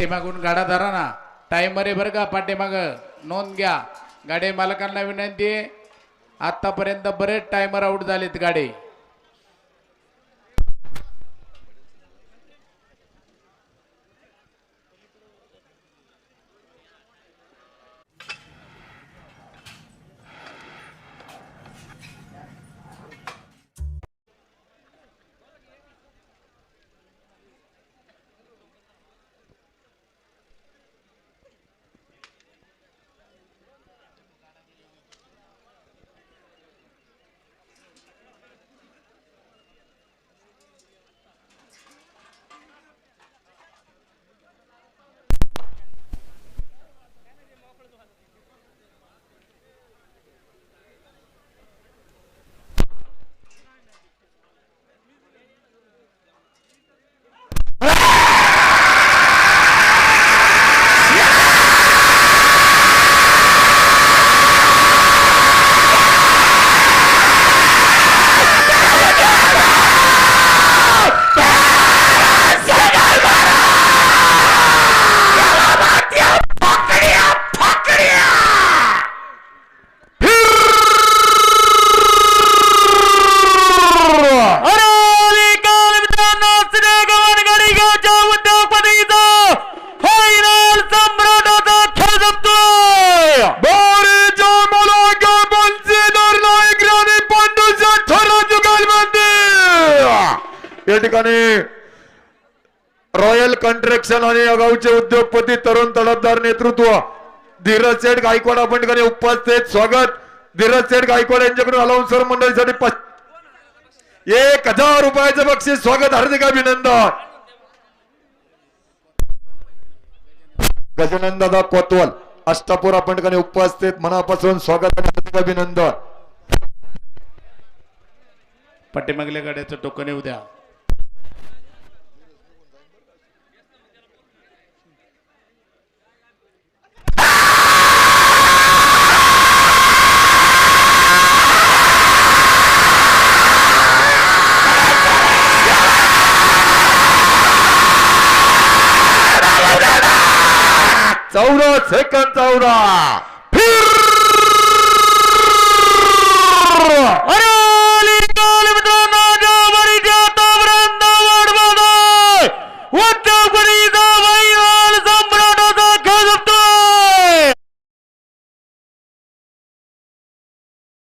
पाठीमागून गाडा धरा ना. टाइमर आहे बरं का पाठीमाग. नोंद घ्या. गाडी मालकांना विनंती आहे. आतापर्यंत बरेच टायमर आउट झालेत गाडी. या ठिकाणी रॉयल कन्स्ट्रक्शन आणि या गावचे उद्योगपती तरुण तडफदार नेतृत्व धीरज सेठ गायकवाड आपण ठिकाणी उपस्थित. स्वागत. धीरज सेठ गायकवाड यांच्याकडून अलाउन्सर मंडळीसाठी एक हजार रुपयाचं बक्षीस. स्वागत. हार्दिक अभिनंदन. गजानन दादा कोतवल अष्टापूर आपण ठिकाणी उपस्थित. मनापासून स्वागत आणि हार्दिक अभिनंदन. पाठीमागल्या गाड्याचं टोकन येऊ द्या. 走了这个走了？